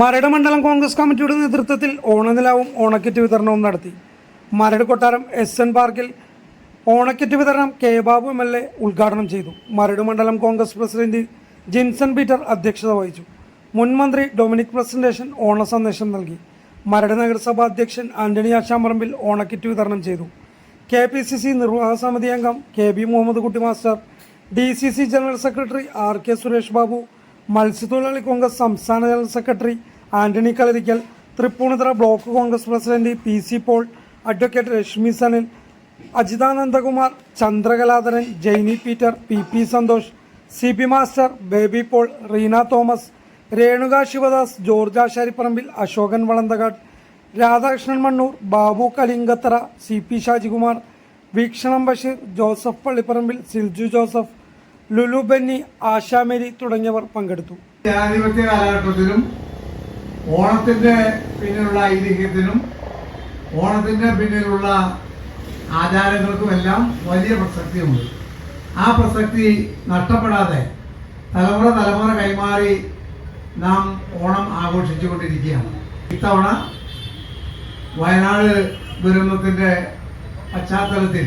മരട് മണ്ഡലം കോൺഗ്രസ് കമ്മിറ്റിയുടെ നേതൃത്വത്തിൽ ഓണനിലാവും ഓണക്കിറ്റ് വിതരണവും നടത്തി. മരട് കൊട്ടാരം എസ് എൻ പാർക്കിൽ ഓണക്കിറ്റ് വിതരണം K Babu M L A ഉദ്ഘാടനം ചെയ്തു. മരട് മണ്ഡലം കോൺഗ്രസ് പ്രസിഡന്റ് ജിൻസൺ പീറ്റർ അധ്യക്ഷത വഹിച്ചു. മുൻമന്ത്രി ഡൊമിനിക് പ്രസന്റേഷൻ ഓണ സന്ദേശം നൽകി. മരട് നഗരസഭാ അധ്യക്ഷൻ ആന്റണി ആശാമ്പറമ്പിൽ ഓണക്കിറ്റ് വിതരണം ചെയ്തു. കെ പി സി സി നിർവാഹക സമിതി അംഗം K B Muhammad Kutty master D C C general secretary R K Suresh Babu മത്സ്യത്തൊഴിലാളി കോൺഗ്രസ് സംസ്ഥാന general secretary Antony Kalarikkal Thrippunithura block Congress president P C Paul advocate Reshmi Sanil Ajithanandakumar Chandrakaladharan Jainy Peter P P Santhosh C P master Baby Paul Reena Thomas Renuka Sivadas George Asharipparambil Ashokan Valanthakad Radhakrishnan Mannur Babu Kalingathara C P Shajikumar Veekshanam Basheer Joseph Pallipparambil Silju Joseph Lulu Benny Ashamary തുടങ്ങിയവർ പങ്കെടുത്തു. ജനാധിപത്യ കാലഘട്ടത്തിലും ഓണത്തിന്റെ പിന്നിലുള്ള ഐതിഹ്യത്തിനും ഓണത്തിന്റെ പിന്നിലുള്ള ആചാരങ്ങൾക്കുമെല്ലാം വലിയ പ്രസക്തിയുണ്ട്. ആ പ്രസക്തി നഷ്ടപ്പെടാതെ തലമുറ തലമുറ കൈമാറി നാം ഓണം ആഘോഷിച്ചുകൊണ്ടിരിക്കുകയാണ്. ഇത്തവണ വയനാട് ദുരന്തത്തിന്റെ പശ്ചാത്തലത്തിൽ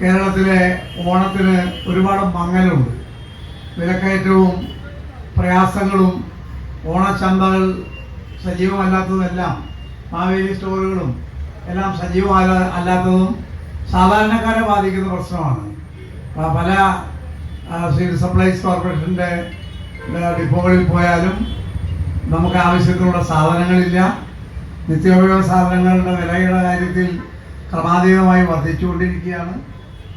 കേരളത്തിലെ ഓണത്തിന് ഒരുപാട് മങ്ങലുണ്ട്. വിലക്കയറ്റവും പ്രയാസങ്ങളും ഓണച്ചന്തകൾ സജീവമല്ലാത്തതെല്ലാം മാവേലി സ്റ്റോറുകളും എല്ലാം സജീവമല്ല അല്ലാത്തതും സാധാരണക്കാരെ ബാധിക്കുന്ന പ്രശ്നമാണ്. പല സിവിൽ സപ്ലൈസ് കോർപ്പറേഷന്റെ ഡിപ്പോകളിൽ പോയാലും നമുക്ക് ആവശ്യത്തിനുള്ള സാധനങ്ങളില്ല. നിത്യോപയോഗ സാധനങ്ങളുടെ വിലയുടെ കാര്യത്തിൽ ക്രമാതീതമായി വർദ്ധിച്ചുകൊണ്ടിരിക്കുകയാണ്.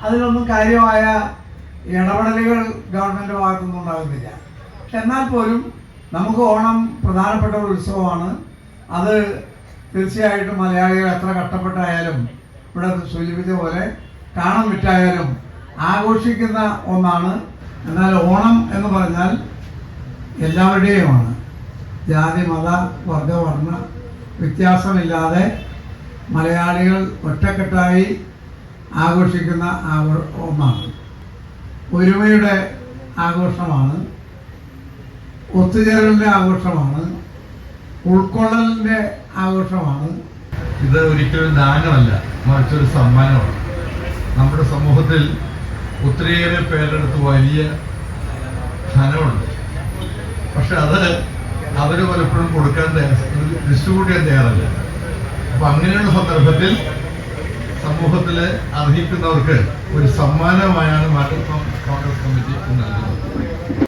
അതിലൊന്നും കാര്യമായ ഇടപെടലുകൾ ഗവൺമെന്റ് ഭാഗത്തുനിന്നും ഉണ്ടാകുന്നില്ല. പക്ഷെ എന്നാൽ പോലും നമുക്ക് ഓണം പ്രധാനപ്പെട്ട ഒരു ഉത്സവമാണ്. അത് തീർച്ചയായിട്ടും മലയാളികൾ എത്ര കഷ്ടപ്പെട്ടായാലും ഇവിടെ സൂചിപ്പിച്ച പോലെ കാണാൻ വിറ്റായാലും ആഘോഷിക്കുന്ന ഒന്നാണ്. എന്നാൽ ഓണം എന്ന് പറഞ്ഞാൽ എല്ലാവരുടെയുമാണ്. ജാതി മത വർഗ വ്യത്യാസമില്ലാതെ മലയാളികൾ ഒറ്റക്കെട്ടായി ആഘോഷിക്കുന്ന ആഘോ ഒന്നാണ്. ഒരുമയുടെ ആഘോഷമാണ്. ഒത്തുചേരലിന്റെ ആഘോഷമാണ്. ഉൾക്കൊള്ളലിന്റെ ആഘോഷമാണ്. ഇത് ഒരിക്കലും ദാനമല്ല മറിച്ചൊരു സമ്മാനമാണ്. നമ്മുടെ സമൂഹത്തിൽ ഒത്തിരിയേറെ പേരെടുത്ത് വലിയ ധനമുണ്ട്. പക്ഷെ അത് അവർ പലപ്പോഴും കൊടുക്കാൻ ഡിസ്ട്രിബ്യൂട്ട് ചെയ്യാൻ തയ്യാറല്ല. അപ്പൊ അങ്ങനെയുള്ള സന്ദർഭത്തിൽ സമൂഹത്തിൽ അർഹിക്കുന്നവർക്ക് ഒരു സമ്മാനമായാണ് മാറ്റം കോൺഗ്രസ് കമ്മിറ്റി നൽകുന്നത്.